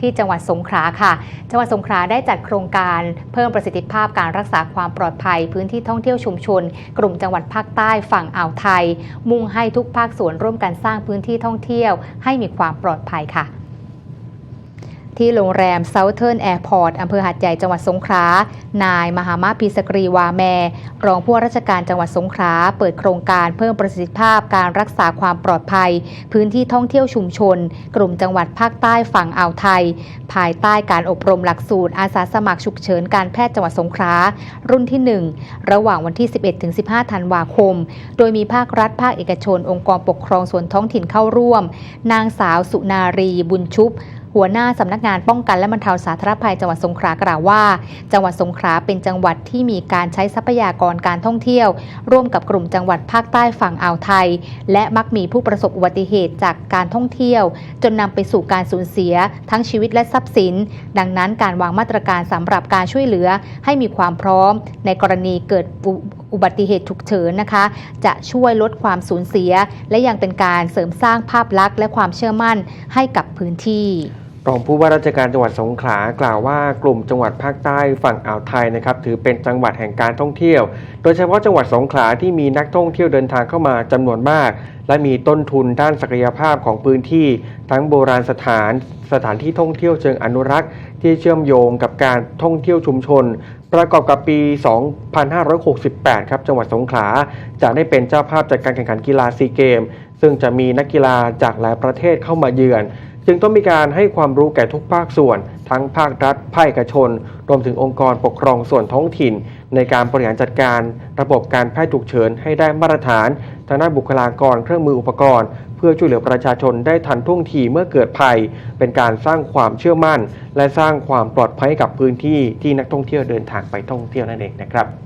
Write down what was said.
ที่จังหวัดสงขลาค่ะ จังหวัดสงขลาได้จัดโครงการเพิ่มประสิทธิภาพการรักษาความปลอดภัย พื้นที่ท่องเที่ยวชุมชน กลุ่มจังหวัดภาคใต้ฝั่งอ่าวไทย มุ่งให้ทุกภาคส่วนร่วมกันสร้างพื้นที่ท่องเที่ยว ให้มีความปลอดภัยค่ะ ที่โรงแรม Southern Airport อำเภอหาดใหญ่จังหวัดสงขลา นายมหามาพีสกรีวาแมรองผู้ว่าราชการจังหวัดสงขลา เปิดโครงการเพิ่มประสิทธิภาพการรักษาความปลอดภัย พื้นที่ท่องเที่ยวชุมชน กลุ่มจังหวัดภาคใต้ฝั่งอ่าวไทย ภายใต้การอบรมหลักสูตรอาสาสมัครฉุกเฉินการแพทย์จังหวัดสงขลา รุ่นที่ 1 ระหว่างวันที่ 11-15 ธันวาคม โดยมีภาครัฐภาคเอกชน องค์กรปกครองส่วนท้องถิ่นเข้าร่วม นางสาวสุนารีบุญชุบ หัวหน้าสำนักงานป้องกันและบรรเทาสาธารณภัยจังหวัดสงขลากล่าวว่า จังหวัดสงขลาเป็นจังหวัดที่มีการใช้ทรัพยากรการท่องเที่ยว ร่วมกับกลุ่มจังหวัดภาคใต้ฝั่งอ่าวไทย และมักมีผู้ประสบอุบัติเหตุจากการท่องเที่ยว จนนำไปสู่การสูญเสีย ทั้งชีวิตและทรัพย์สิน ดังนั้นการวางมาตรการสำหรับการช่วยเหลือให้มีความพร้อม ในกรณีเกิดอุอุบัติเหตุฉุกเฉินนะคะ จะช่วยลดความสูญเสีย และยังเป็นการเสริมสร้างภาพลักษณ์และความเชื่อมั่นให้กับพื้นที่ รองผู้ว่าราชการจังหวัดสงขลากล่าวว่ากลุ่มจังหวัดภาคใต้ฝั่งอ่าวไทยนะครับถือเป็นจังหวัดแห่งการท่องเที่ยว โดยเฉพาะจังหวัดสงขลาที่มีนักท่องเที่ยวเดินทางเข้ามาจำนวนมาก และมีต้นทุนด้านศักยภาพของพื้นที่ ทั้งโบราณสถาน สถานที่ท่องเที่ยวเชิงอนุรักษ์ ที่เชื่อมโยงกับการท่องเที่ยวชุมชน ประกอบกับปี 2568 ครับจังหวัดสงขลาจะได้เป็นเจ้าภาพจัดการแข่งขันกีฬาซีเกม ซึ่งจะมีนักกีฬาจากหลายประเทศเข้ามาเยือน จึงต้องมีการให้ความรู้แก่ทุกภาคส่วน ทั้งภาครัฐ ภาคเอกชน รวมถึงองค์กรปกครองส่วนท้องถิ่น ในการบริหารจัดการ ระบบการแพทย์ฉุกเฉินให้ได้มาตรฐานทางด้านบุคลากรเครื่องมืออุปกรณ์ เพื่อช่วยเหลือประชาชนได้ทันท่วงทีเมื่อเกิดภัย เป็นการสร้างความเชื่อมั่น และสร้างความปลอดภัยกับพื้นที่ที่นักท่องเที่ยวเดินทางไปท่องเที่ยวนั่นเองนะครับ